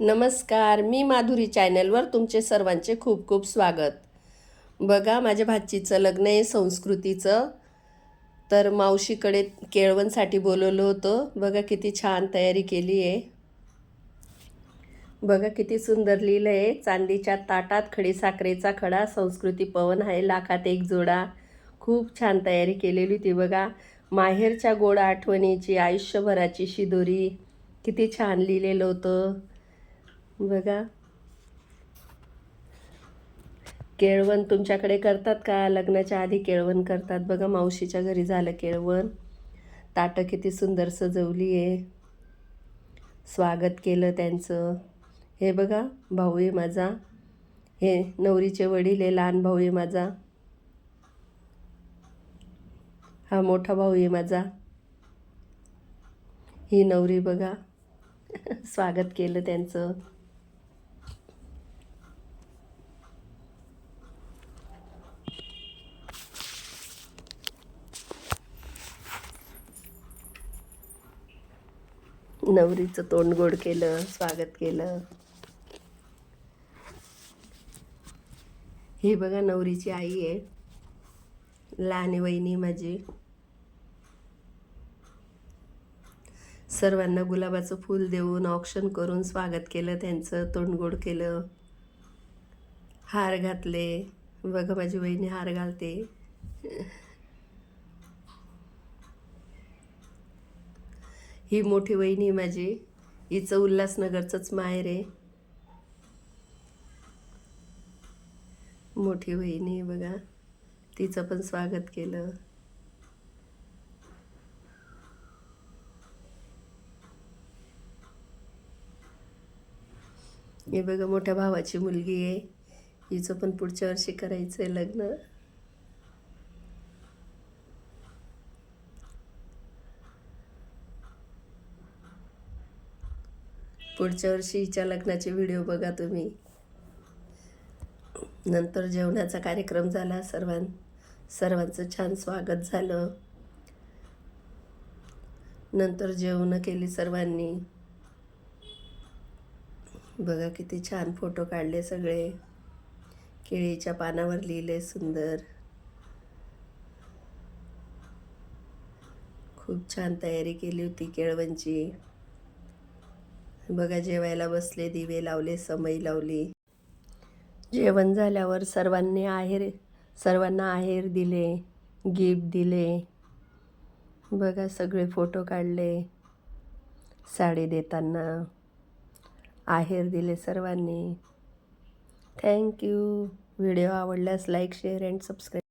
नमस्कार मी माधुरी चॅनलवर तुमचे सर्वांचे खूप खूप स्वागत. बघा माझ्या भाचीचं लग्न आहे संस्कृतीचं. तर मावशीकडे केळवणसाठी बोलवलं होतं. बघा किती छान तयारी केली आहे. बघा किती सुंदर लिहिलं आहे. चांदीच्या ताटात खडी साखरेचा खडा संस्कृती पवन आहे लाखात एक जोडा. खूप छान तयारी केलेली होती बघा. माहेरच्या गोड आठवणीची आयुष्यभराची शिदोरी. किती छान लिहिलेलं होतं. बघा. केळवण तुमच्याकडे करतात का? लग्नाच्या आधी केळवण करतात. बघा मावशीच्या घरी झालं केळवण. ताटं किती सुंदर सजवली आहे. स्वागत केलं त्यांचं. हे बघा भाऊ आहे माझा. हे नवरीचे वडील आहे लहान भाऊ आहे माझा. हा मोठा भाऊ आहे माझा. ही नवरी बघा. स्वागत केलं त्यांचं. नवरीचं तोंड गोड केलं स्वागत केलं. ही बघा नवरीची आई आहे. लहान वहिनी माझी. सर्वांना गुलाबाचं फूल देऊन ऑक्शन करून स्वागत केलं त्यांचं तोंड गोड केलं. हार घातले. बघा माझी वहिनी हार घालते. ही मोठी वहिनी माझी. हिचं उल्हासनगरचंच माहेर आहे. मोठी वहिनी बघा. तिचं पण स्वागत केलं. हे बघा मोठ्या भावाची मुलगी आहे. हिचं पण पुढच्या वर्षी करायचं आहे लग्न. पुढच्या वर्षी हिच्या लग्नाचे व्हिडिओ बघा तुम्ही. नंतर जेवणाचा कार्यक्रम झाला सर्वां सर्वांचं छान स्वागत झालं. नंतर जेवणं केली सर्वांनी. बघा किती छान फोटो काढले सगळे. केळीच्या पानावर लिहिले सुंदर. खूप छान तयारी केली होती केळवणची. बघा जेवायला बसले दिवे लावले समई लावली. जेवण झाल्यावर सर्वांनी आहेर सर्वांना आहेर दिले गिफ्ट दिले. बघा सगळे फोटो काढले. साडी देताना आहेर दिले सर्वांनी. थँक्यू व्हिडिओ आवडल्यास लाईक शेअर अँड सबस्क्राईब.